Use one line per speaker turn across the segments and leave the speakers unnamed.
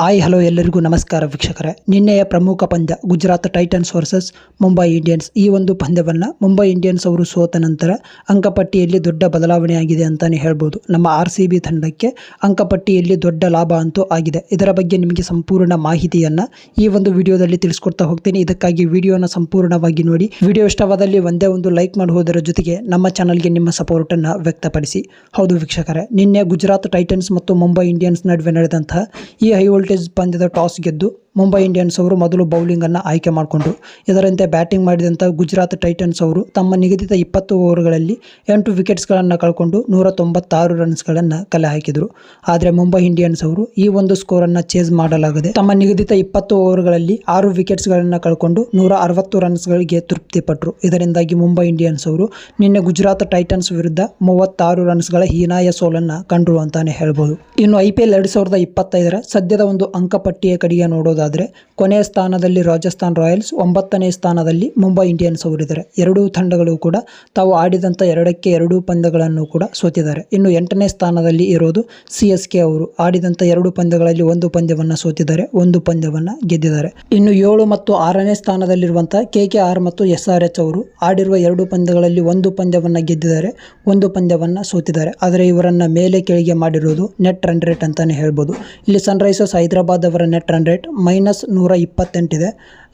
Hi hello ಎಲ್ಲರಿಗೂ ನಮಸ್ಕಾರ ವೀಕ್ಷಕರೇ. ನಿನ್ನೆಯ ಪ್ರಮುಖ ಪಂದ್ಯ Gujarat Titans versus Mumbai Indians. ಈ ಒಂದು ಪಂದ್ಯವನ್ನು ಮುಂಬೈ ಇಂಡಿಯನ್ಸ್ ಅವರು ಸೋತ ನಂತರ ಅಂಕಪಟ್ಟಿಯಲ್ಲಿ ದೊಡ್ಡ ಬದಲಾವಣೆಯಾಗಿದೆ ಅಂತಲೇ ಹೇಳ್ಬೋದು. ನಮ್ಮ ಆರ್ ಸಿ ಬಿ ತಂಡಕ್ಕೆ ಅಂಕಪಟ್ಟಿಯಲ್ಲಿ ದೊಡ್ಡ ಲಾಭ ಅಂತೂ ಆಗಿದೆ. ಇದರ ಬಗ್ಗೆ ನಿಮಗೆ ಸಂಪೂರ್ಣ ಮಾಹಿತಿಯನ್ನು ಈ ಒಂದು ವಿಡಿಯೋದಲ್ಲಿ ತಿಳಿಸ್ಕೊಡ್ತಾ ಹೋಗ್ತೀನಿ. ಇದಕ್ಕಾಗಿ ವಿಡಿಯೋನ ಸಂಪೂರ್ಣವಾಗಿ ನೋಡಿ. ವಿಡಿಯೋ ಇಷ್ಟವಾದಲ್ಲಿ ಒಂದೇ ಒಂದು ಲೈಕ್ ಮಾಡುವುದರ ಜೊತೆಗೆ ನಮ್ಮ ಚಾನಲ್ಗೆ ನಿಮ್ಮ ಸಪೋರ್ಟನ್ನು ವ್ಯಕ್ತಪಡಿಸಿ. ಹೌದು ವೀಕ್ಷಕರೇ, ನಿನ್ನೆ ಗುಜರಾತ್ ಟೈಟನ್ಸ್ ಮತ್ತು ಮುಂಬೈ ಇಂಡಿಯನ್ಸ್ ನಡುವೆ ನಡೆದಂತಹ ಈ ಹೈ ವೋಲ್ಟೇಜ್ ಪಂದ್ಯದ ಟಾಸ್ ಗೆದ್ದು ಮುಂಬೈ ಇಂಡಿಯನ್ಸ್ ಅವರು ಮೊದಲು ಬೌಲಿಂಗನ್ನು ಆಯ್ಕೆ ಮಾಡಿಕೊಂಡ್ರು ಇದರಂತೆ ಬ್ಯಾಟಿಂಗ್ ಮಾಡಿದಂಥ ಗುಜರಾತ್ ಟೈಟನ್ಸ್ ಅವರು ತಮ್ಮ ನಿಗದಿತ ಇಪ್ಪತ್ತು ಓವರ್ಗಳಲ್ಲಿ ಎಂಟು ವಿಕೆಟ್ಸ್ಗಳನ್ನು ಕಳ್ಕೊಂಡು ನೂರ ತೊಂಬತ್ತಾರು ರನ್ಸ್ಗಳನ್ನು ಕಲೆ ಹಾಕಿದರು. ಆದರೆ ಮುಂಬೈ ಇಂಡಿಯನ್ಸ್ ಅವರು ಈ ಒಂದು ಸ್ಕೋರನ್ನು ಚೇಸ್ ಮಾಡಲಾಗದೆ ತಮ್ಮ ನಿಗದಿತ ಇಪ್ಪತ್ತು ಓವರ್ಗಳಲ್ಲಿ ಆರು ವಿಕೆಟ್ಸ್ಗಳನ್ನು ಕಳ್ಕೊಂಡು ನೂರ ಅರವತ್ತು ರನ್ಸ್ಗಳಿಗೆ ತೃಪ್ತಿಪಟ್ಟರು ಇದರಿಂದಾಗಿ ಮುಂಬೈ ಇಂಡಿಯನ್ಸ್ ಅವರು ನಿನ್ನೆ ಗುಜರಾತ್ ಟೈಟನ್ಸ್ ವಿರುದ್ಧ ಮೂವತ್ತಾರು ರನ್ಸ್ಗಳ ಹೀನಾಯ ಸೋಲನ್ನು ಕಂಡರು ಅಂತಾನೆ ಹೇಳ್ಬೋದು. ಇನ್ನು ಐ ಪಿ ಎಲ್ ಎರಡು ಸಾವಿರದ ಇಪ್ಪತ್ತೈದರ ಸದ್ಯದ ಒಂದು ಅಂಕಪಟ್ಟಿಯ ಕಡೆಗೆ ನೋಡೋದಾದರೆ ಕೊನೆಯ ಸ್ಥಾನದಲ್ಲಿ ರಾಜಸ್ಥಾನ್ ರಾಯಲ್ಸ್ ಒಂಬತ್ತನೇ ಸ್ಥಾನದಲ್ಲಿ ಮುಂಬೈ ಇಂಡಿಯನ್ಸ್ ಅವರಿದ್ದಾರೆ. ಎರಡೂ ತಂಡಗಳು ಕೂಡ ತಾವು ಆಡಿದಂಥ ಎರಡಕ್ಕೆ ಎರಡೂ ಪಂದ್ಯಗಳನ್ನು ಕೂಡ ಸೋತಿದ್ದಾರೆ. ಇನ್ನು ಎಂಟನೇ ಸ್ಥಾನದಲ್ಲಿ ಇರೋದು ಸಿ ಕೆ ಅವರು. ಆಡಿದಂಥ ಎರಡು ಪಂದ್ಯಗಳಲ್ಲಿ ಒಂದು ಪಂದ್ಯವನ್ನು ಸೋತಿದ್ದಾರೆ, ಒಂದು ಪಂದ್ಯವನ್ನು ಗೆದ್ದಿದ್ದಾರೆ. ಇನ್ನು ಏಳು ಮತ್ತು ಆರನೇ ಸ್ಥಾನದಲ್ಲಿರುವಂಥ ಕೆ ಕೆ ಆರ್ ಮತ್ತು ಎಸ್ ಆರ್ ಎಚ್ ಅವರು ಆಡಿರುವ ಎರಡು ಪಂದ್ಯಗಳಲ್ಲಿ ಒಂದು ಪಂದ್ಯವನ್ನು ಗೆದ್ದಿದ್ದಾರೆ, ಒಂದು ಪಂದ್ಯವನ್ನು ಸೋತಿದ್ದಾರೆ. ಆದರೆ ಇವರನ್ನು ಮೇಲೆ ಕೆಳಗೆ ಮಾಡಿರುವುದು ನೆಟ್ ರನ್ ರೇಟ್ ಅಂತಲೇ ಹೇಳ್ಬೋದು. ಇಲ್ಲಿ ಸನ್ರೈಸರ್ಸ್ ಹೈದರಾಬಾದ್ ಅವರ ನೆಟ್ ರನ್ ರೇಟ್ ಮೈನಸ್ ನೂರ ಇಪ್ಪತ್ತೆಂಟಿದೆ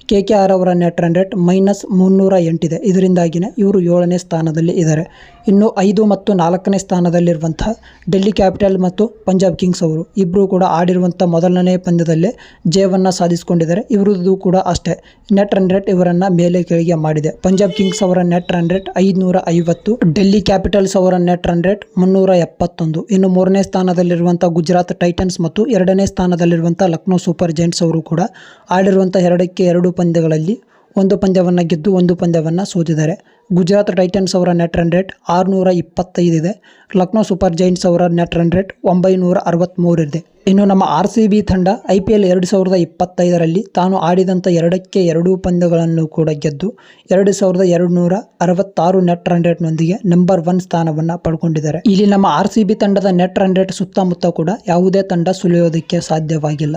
ಕೆ ಕೆ ಆರ್ ಅವರ ನೆಟ್ ರನ್ ರೇಟ್ ಮೈನಸ್ ಮುನ್ನೂರ ಎಂಟಿದೆ ಇದರಿಂದಾಗಿನೇ ಇವರು ಏಳನೇ ಸ್ಥಾನದಲ್ಲಿ ಇದ್ದಾರೆ. ಇನ್ನು ಐದು ಮತ್ತು ನಾಲ್ಕನೇ ಸ್ಥಾನದಲ್ಲಿರುವಂತಹ ಡೆಲ್ಲಿ ಕ್ಯಾಪಿಟಲ್ ಮತ್ತು ಪಂಜಾಬ್ ಕಿಂಗ್ಸ್ ಅವರು ಇಬ್ಬರು ಕೂಡ ಆಡಿರುವಂಥ ಮೊದಲನೇ ಪಂದ್ಯದಲ್ಲೇ ಜಯವನ್ನು ಸಾಧಿಸಿಕೊಂಡಿದ್ದಾರೆ. ಇವರದ್ದು ಕೂಡ ಅಷ್ಟೇ. ನೆಟ್ ರನ್ ರೇಟ್ ಇವರನ್ನು ಮೇಲೆ ಕೆಳಗೆ ಮಾಡಿದೆ. ಪಂಜಾಬ್ ಕಿಂಗ್ಸ್ ಅವರ ನೆಟ್ ರನ್ ರೇಟ್ ಐದುನೂರ ಐವತ್ತು ಡೆಲ್ಲಿ ಕ್ಯಾಪಿಟಲ್ಸ್ ಅವರ ನೆಟ್ ರನ್ ರೇಟ್ ಮುನ್ನೂರ ಎಪ್ಪತ್ತೊಂದು ಇನ್ನು ಮೂರನೇ ಸ್ಥಾನದಲ್ಲಿರುವಂಥ ಗುಜರಾತ್ ಟೈಟನ್ಸ್ ಮತ್ತು ಎರಡನೇ ಸ್ಥಾನದಲ್ಲಿರುವಂಥ ಲಕ್ನೋ ಸೂಪರ್ ಜೈಂಟ್ಸ್ ಅವರು ಕೂಡ ಆಡಿರುವಂಥ ಎರಡಕ್ಕೆ ಎರಡು ಪಂದ್ಯಗಳಲ್ಲಿ ಒಂದು ಪಂದ್ಯವನ್ನು ಗೆದ್ದು ಒಂದು ಪಂದ್ಯವನ್ನು ಸೋತಿದ್ದಾರೆ. ಗುಜರಾತ್ ಟೈಟನ್ಸ್ ಅವರ ನೆಟ್ ರನ್ ರೇಟ್ ಆರುನೂರ ಇಪ್ಪತ್ತೈದಿದೆ ಲಕ್ನೋ ಸೂಪರ್ ಜೈಂಟ್ಸ್ ಅವರ ನೆಟ್ ರನ್ ರೇಟ್ ಒಂಬೈನೂರ ಅರವತ್ತ್ಮೂರಿದೆ ಇನ್ನು ನಮ್ಮ ಆರ್ ಸಿ ಬಿ ತಂಡ ಐ ಪಿ ಎಲ್ ಎರಡು ಸಾವಿರದ ಇಪ್ಪತ್ತೈದರಲ್ಲಿ ತಾನು ಆಡಿದಂಥ ಎರಡಕ್ಕೆ ಎರಡೂ ಪಂದ್ಯಗಳನ್ನು ಕೂಡ ಗೆದ್ದು ಎರಡು ಸಾವಿರದ ಎರಡುನೂರ ಅರವತ್ತಾರು ನೆಟ್ ರನ್ ರೇಟ್ನೊಂದಿಗೆ ನಂಬರ್ ಒನ್ ಸ್ಥಾನವನ್ನು ಪಡ್ಕೊಂಡಿದ್ದಾರೆ. ಇಲ್ಲಿ ನಮ್ಮ ಆರ್ ಸಿ ಬಿ ತಂಡದ ನೆಟ್ ರನ್ ರೇಟ್ ಸುತ್ತಮುತ್ತ ಕೂಡ ಯಾವುದೇ ತಂಡ ಸುಳಿಯೋದಕ್ಕೆ ಸಾಧ್ಯವಾಗಿಲ್ಲ.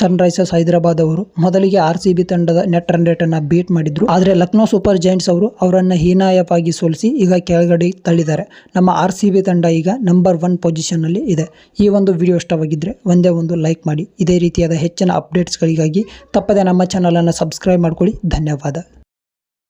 ಸನ್ರೈಸರ್ಸ್ ಹೈದರಾಬಾದ್ ಅವರು ಮೊದಲಿಗೆ ಆರ್ ಸಿ ಬಿ ತಂಡದ ನೆಟ್ ರನ್ ರೇಟನ್ನು ಬೀಟ್ ಮಾಡಿದ್ರು. ಆದರೆ ಲಕ್ನೋ ಸೂಪರ್ ಜೈಂಟ್ಸ್ ಅವರು ಅವರನ್ನು ಹೀನಾಯವಾಗಿ ಸೋಲಿಸಿ ಈಗ ಕೆಳಗಡೆ ತಳ್ಳಿದ್ದಾರೆ. ನಮ್ಮ ಆರ್ ಸಿ ಬಿ ತಂಡ ಈಗ ನಂಬರ್ ಒನ್ ಪೊಸಿಷನ್ನಲ್ಲಿ ಇದೆ. ಈ ಒಂದು ವಿಡಿಯೋ ಇಷ್ಟವಾಗಿದ್ದರೆ ಒಂದೇ ಒಂದು ಲೈಕ್ ಮಾಡಿ. ಇದೇ ರೀತಿಯಾದ ಹೆಚ್ಚಿನ ಅಪ್ಡೇಟ್ಸ್ಗಳಿಗಾಗಿ ತಪ್ಪದೆ ನಮ್ಮ ಚಾನಲನ್ನು ಸಬ್ಸ್ಕ್ರೈಬ್ ಮಾಡ್ಕೊಳ್ಳಿ. ಧನ್ಯವಾದ.